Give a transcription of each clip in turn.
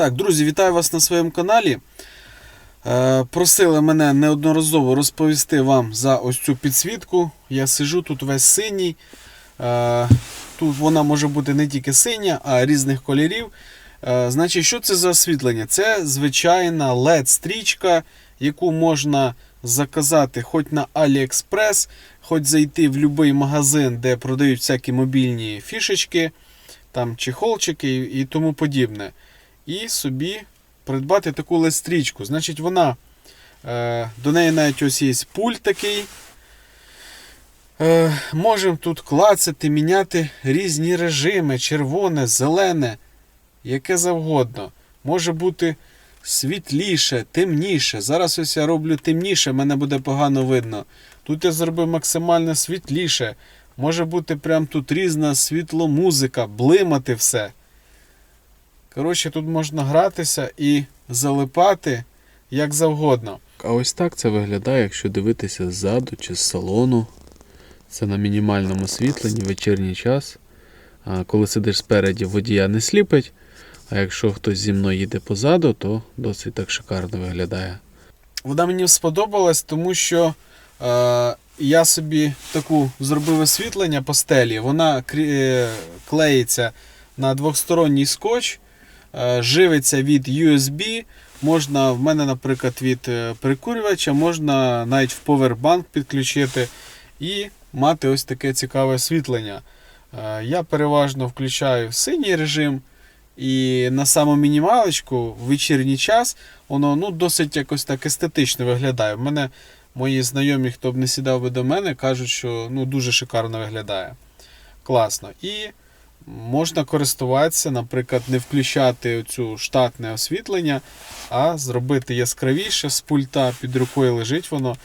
Так, друзі, вітаю вас на своєму каналі. Е, просили мене неодноразово розповісти вам за ось цю підсвітку. Я сижу тут весь синій. Е, тут вона може бути не тільки синя, а різних кольорів. Е, значить, що це за освітлення? Це звичайна LED-стрічка, яку можна заказати хоч на AliExpress, хоч зайти в будь-який магазин, де продають всякі мобільні фішечки, там чехолчики і, тому подібне. І собі придбати таку LED-стрічку. Значить, вона е, до неї навіть ось є пульт такий. Е, можемо тут клацати, міняти різні режими: червоне, зелене, яке завгодно. Може бути світліше, темніше. Зараз ось я роблю темніше, мене буде погано видно. Тут я зробив максимально світліше. Може бути прям тут різна світломузика, блимати все. Коротше, тут можна гратися і залипати як завгодно. А ось так це виглядає, якщо дивитися ззаду чи з салону. Це на мінімальному освітленні, вечірній час. А коли сидиш спереді, водія не сліпить. А якщо хтось зі мною їде позаду, то досить так шикарно виглядає. Вона мені сподобалась, тому що е, я собі таку зробив освітлення по стелі. Вона е, клеїться на двохсторонній скотч, живиться від USB. Можна, в мене, наприклад, від е, прикурювача, можна навіть в повербанк підключити і мати ось таке цікаве освітлення. Е, я переважно включаю синій режим. І на саму мінімалочку в вечірній час воно ну, досить якось так естетично виглядає. В мене мої знайомі, хто б не сідав би до мене, кажуть, що ну, дуже шикарно виглядає. Класно. І можна користуватися, наприклад, не включати цю штатне освітлення, а зробити яскравіше з пульта, під рукою лежить воно.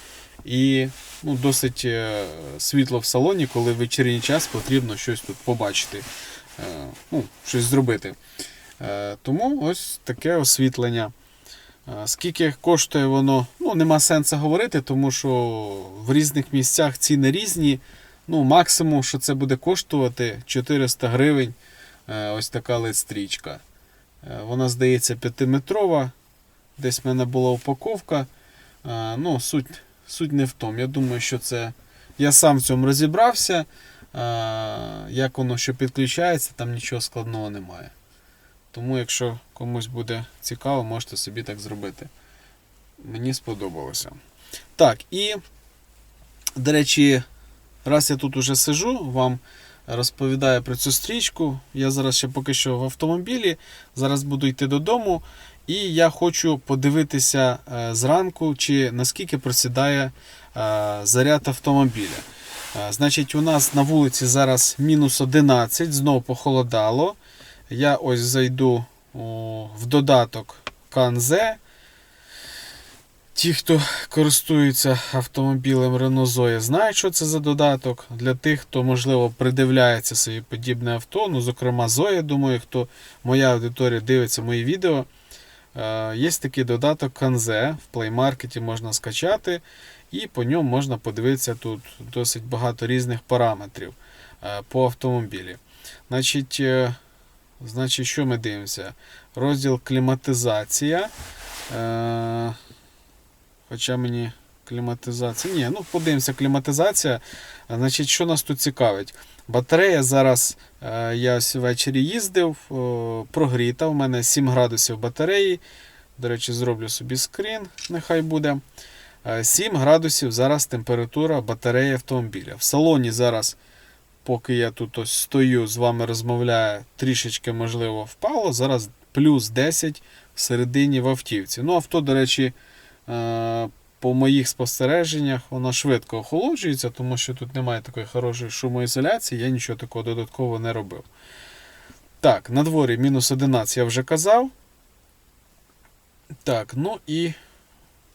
І ну, досить е, світло в салоні, коли в вечірній час потрібно щось тут побачити, е, ну, щось зробити. Е, Тому ось таке освітлення. Скільки коштує воно, ну нема сенсу говорити, тому що в різних місцях ціни різні. Ну, максимум, що це буде коштувати 400 гривень. е, Ось така LED-стрічка. Е, Вона, здається, 5-метрова. Десь в мене була упаковка. Е, Ну, суть, суть не в тому. Я думаю, що це. Я сам в цьому розібрався. Як воно що підключається, там нічого складного немає. Тому, якщо комусь буде цікаво, можете собі так зробити. Мені сподобалося. Так, і, до речі, раз я тут уже сижу, вам розповідаю про цю стрічку. Я зараз ще поки що в автомобілі. Зараз буду йти додому. І я хочу подивитися е, зранку, чи наскільки просідає е, заряд автомобіля. Е, Значить, у нас на вулиці зараз мінус 11, знову похолодало. Я ось зайду в додаток Канзе. Ті, хто користується автомобілем Renault Zoe, знають, що це за додаток. Для тих, хто, можливо, придивляється собі подібне авто, ну, зокрема, Zoe, думаю, хто моя аудиторія дивиться мої відео. Е, є такий додаток Канзе. В Play Market можна скачати, і по ньому можна подивитися тут досить багато різних параметрів е, по автомобілі. Значить, е, Значить, що ми дивимося? Розділ кліматизація. Е, хоча мені кліматизація. Ні, ну подивимося, кліматизація. Значить, що нас тут цікавить? Батарея зараз е, я ось ввечері їздив, прогріта. У мене 7 градусів батареї. До речі, зроблю собі скрін, нехай буде. Е, 7 градусів зараз температура батареї автомобіля. В салоні зараз поки я тут ось стою з вами розмовляю, трішечки, можливо, впало. Зараз плюс 10 всередині в автівці. Ну, авто, до речі, е, по моїх спостереженнях, воно швидко охолоджується, тому що тут немає такої хорошої шумоізоляції, я нічого такого додатково не робив. Так, на дворі мінус 11 я вже казав. Так, ну і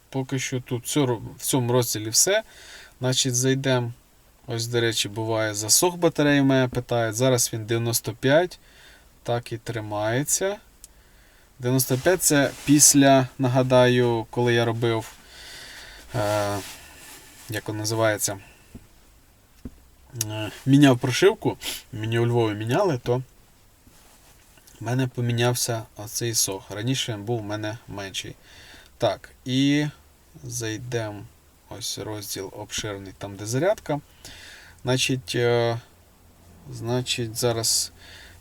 поки що тут в цьому розділі все. Значить, зайдемо. Ось, до речі, буває засох батареї, мене питають. Зараз він 95. Так і тримається. 95 це після, нагадаю, коли я робив. Е, як воно називається? Е, міняв прошивку. Мені у Львові міняли, то в мене помінявся оцей сох. Раніше він був у мене менший. Так, і зайдемо ось розділ обширний, там де зарядка. Значить, е, значить, зараз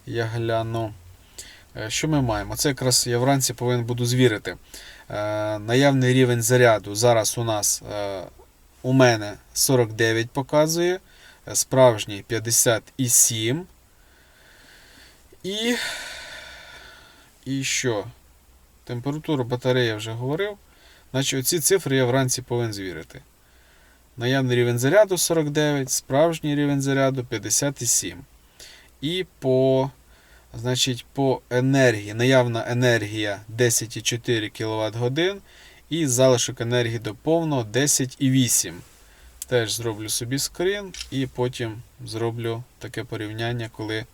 я гляну. Е, Що ми маємо? Це якраз я вранці повинен буду звірити. Е, наявний рівень заряду зараз у нас е, у мене 49 показує, справжній 57. І, і що? Температуру батареї я вже говорив. Значить, оці цифри я вранці повинен звірити. Наявний рівень заряду 49, справжній рівень заряду 57. І по, значить, по енергії, наявна енергія 10,4 кВт годин і залишок енергії до повного 10,8. Теж зроблю собі скрін і потім зроблю таке порівняння, коли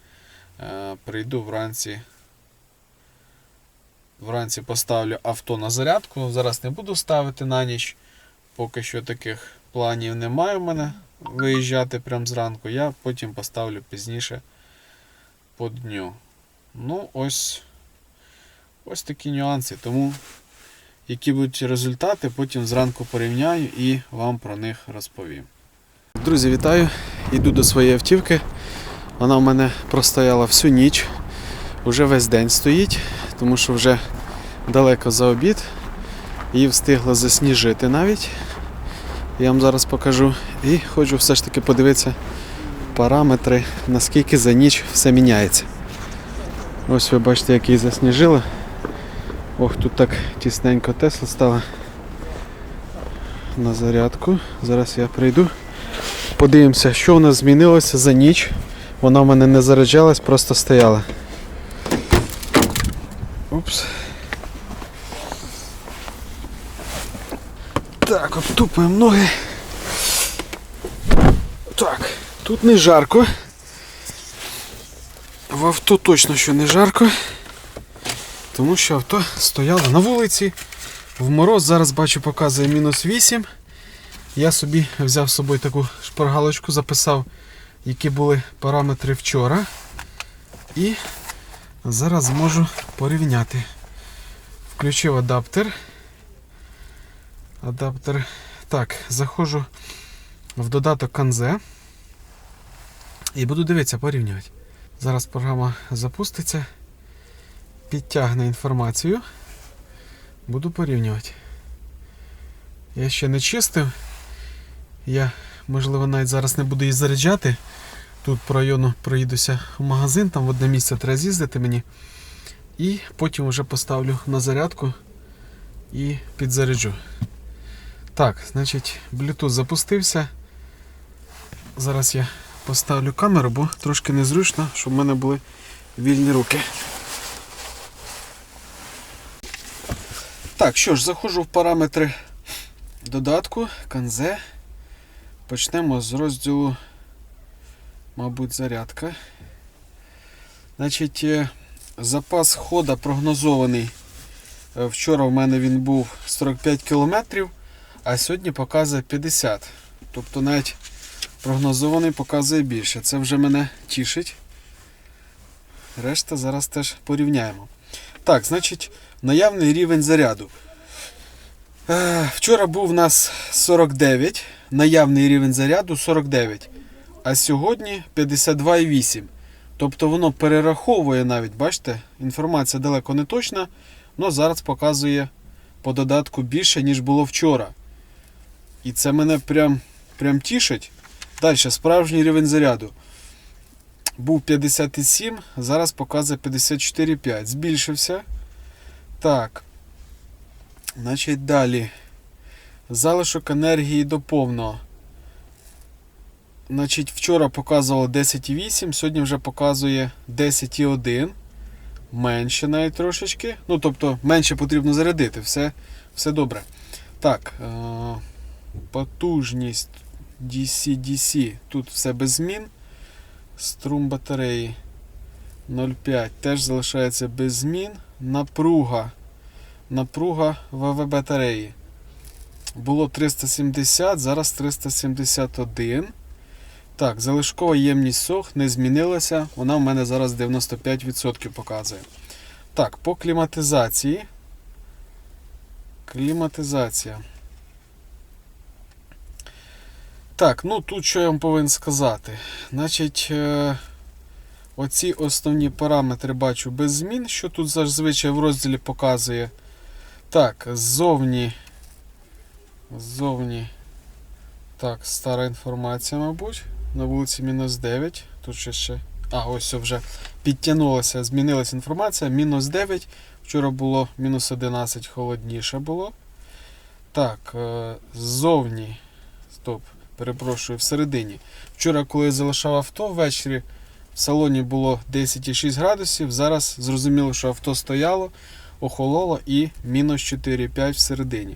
е, прийду вранці. Вранці поставлю авто на зарядку. Зараз не буду ставити на ніч. Поки що таких планів немає в мене виїжджати прямо зранку. Я потім поставлю пізніше по дню. Ну, ось, ось такі нюанси. Тому які будуть результати, потім зранку порівняю і вам про них розповім. Друзі, вітаю! Йду до своєї автівки. Вона в мене простояла всю ніч. Уже весь день стоїть, тому що вже далеко за обід. Її встигло засніжити навіть. Я вам зараз покажу. І хочу все ж таки подивитися параметри, наскільки за ніч все міняється. Ось ви бачите, як її засніжило. Ох, тут так тісненько Тесла стала на зарядку. Зараз я прийду. Подивимося, що у нас змінилося за ніч. Вона в мене не заряджалась, просто стояла. Упс. Так, обтупуємо ноги. Так, тут не жарко. В авто точно що не жарко. Тому що авто стояло на вулиці. В мороз зараз бачу показує мінус 8. Я собі взяв з собою таку шпаргалочку, записав, які були параметри вчора. І зараз зможу порівняти. Включив адаптер. Адаптер. Так, заходжу в додаток Канзе. І буду дивитися, порівнювати. Зараз програма запуститься, підтягне інформацію. Буду порівнювати. Я ще не чистив. Я, можливо, навіть зараз не буду її заряджати. Тут по району проїдуся в магазин, там в одне місце треба з'їздити мені. І потім вже поставлю на зарядку і підзаряджу. Так, значить, Bluetooth запустився. Зараз я поставлю камеру, бо трошки незручно, щоб в мене були вільні руки. Так, що ж, заходжу в параметри додатку, канзе. Почнемо з розділу, мабуть, зарядка. Значить, е, запас хода прогнозований. Е, Вчора в мене він був 45 км, а сьогодні показує 50. Тобто навіть прогнозований показує більше. Це вже мене тішить. Решта зараз теж порівняємо. Так, значить, наявний рівень заряду. Е, Вчора був у нас 49, наявний рівень заряду 49, а сьогодні 52,8. Тобто воно перераховує навіть, бачите, інформація далеко не точна, але зараз показує по додатку більше, ніж було вчора. І це мене прям, прям тішить. Далі, справжній рівень заряду. Був 57, зараз показує 54,5. Збільшився. Так. Значить, далі. Залишок енергії до повного. Значить, вчора показувало 10,8, сьогодні вже показує 10,1. Менше навіть трошечки. Ну, тобто, менше потрібно зарядити. Все, все добре. Так. Е- потужність DC-DC. Тут все без змін. Струм батареї 0,5 теж залишається без змін. Напруга. Напруга ВВ батареї. Було 370, зараз 371. Так, залишкова ємність сох не змінилася. Вона в мене зараз 95% показує. Так, по кліматизації. Кліматизація. Так, ну тут що я вам повинен сказати. Значить, е, оці основні параметри бачу без змін, що тут зазвичай в розділі показує. Так, ззовні. Ззовні. Так, стара інформація, мабуть. На вулиці мінус 9. Тут ще ще. А, ось вже підтягнулося, змінилася інформація. Мінус 9. Вчора було мінус 11, холодніше було. Так, е, ззовні. Стоп, перепрошую, всередині. Вчора, коли я залишав авто ввечері, в салоні було 10,6 градусів. Зараз зрозуміло, що авто стояло, охололо і мінус 4,5 всередині.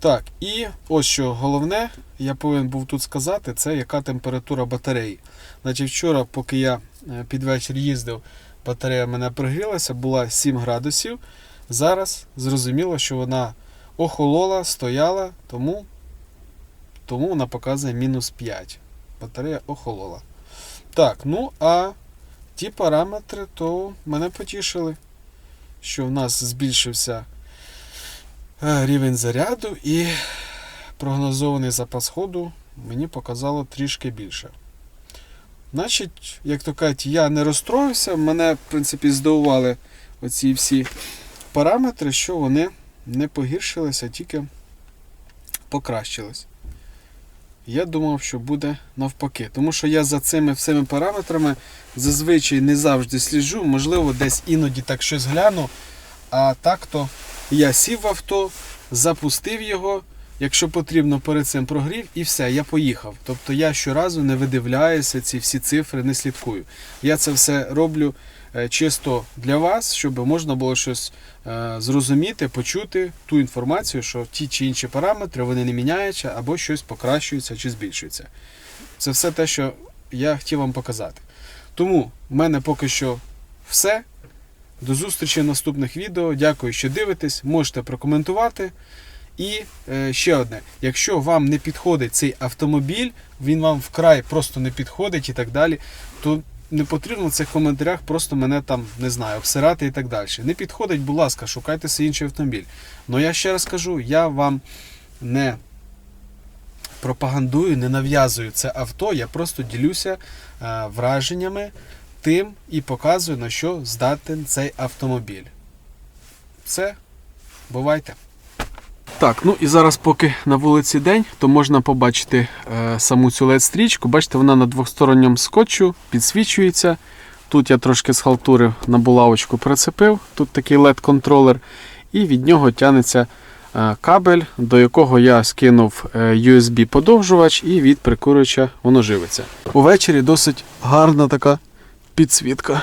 Так, і ось що головне, я повинен був тут сказати, це яка температура батареї. Значить, вчора, поки я е, під вечір їздив, батарея мене прогрілася, була 7 градусів. Зараз зрозуміло, що вона охолола, стояла, тому, тому вона показує мінус 5. Батарея охолола. Так, ну а ті параметри, то мене потішили, що в нас збільшився е, рівень заряду і прогнозований запас ходу мені показало трішки більше. Значить, як то кажуть, я не розстроївся, мене, в принципі, здивували оці всі параметри, що вони не погіршилися, а тільки покращились. Я думав, що буде навпаки. Тому що я за цими всіми параметрами зазвичай не завжди сліджу, можливо, десь іноді так щось гляну. А так то я сів в авто, запустив його, якщо потрібно, перед цим прогрів і все, я поїхав. Тобто я щоразу не видивляюся, ці всі цифри не слідкую. Я це все роблю чисто для вас, щоб можна було щось е, зрозуміти, почути ту інформацію, що ті чи інші параметри вони не міняються або щось покращується чи збільшується. Це все те, що я хотів вам показати. Тому в мене поки що все. До зустрічі в наступних відео. Дякую, що дивитесь. Можете прокоментувати. І е, ще одне: якщо вам не підходить цей автомобіль, він вам вкрай просто не підходить і так далі, то не потрібно в цих коментарях просто мене там не знаю, обсирати і так далі. Не підходить, будь ласка, шукайте свій інший автомобіль. Но я ще раз кажу, я вам не пропагандую, не нав'язую це авто, я просто ділюся е, враженнями тим і показую, на що здатен цей автомобіль. Все, бувайте. Так, ну і зараз, поки на вулиці день, то можна побачити е, саму цю LED-стрічку. Бачите, вона на двосторонньому скотчу підсвічується. Тут я трошки схалтурив на булавочку прицепив, тут такий LED-контролер, і від нього тягнеться е, кабель, до якого я скинув е, USB-подовжувач, і від прикурювача воно живиться. Увечері досить гарна така підсвітка.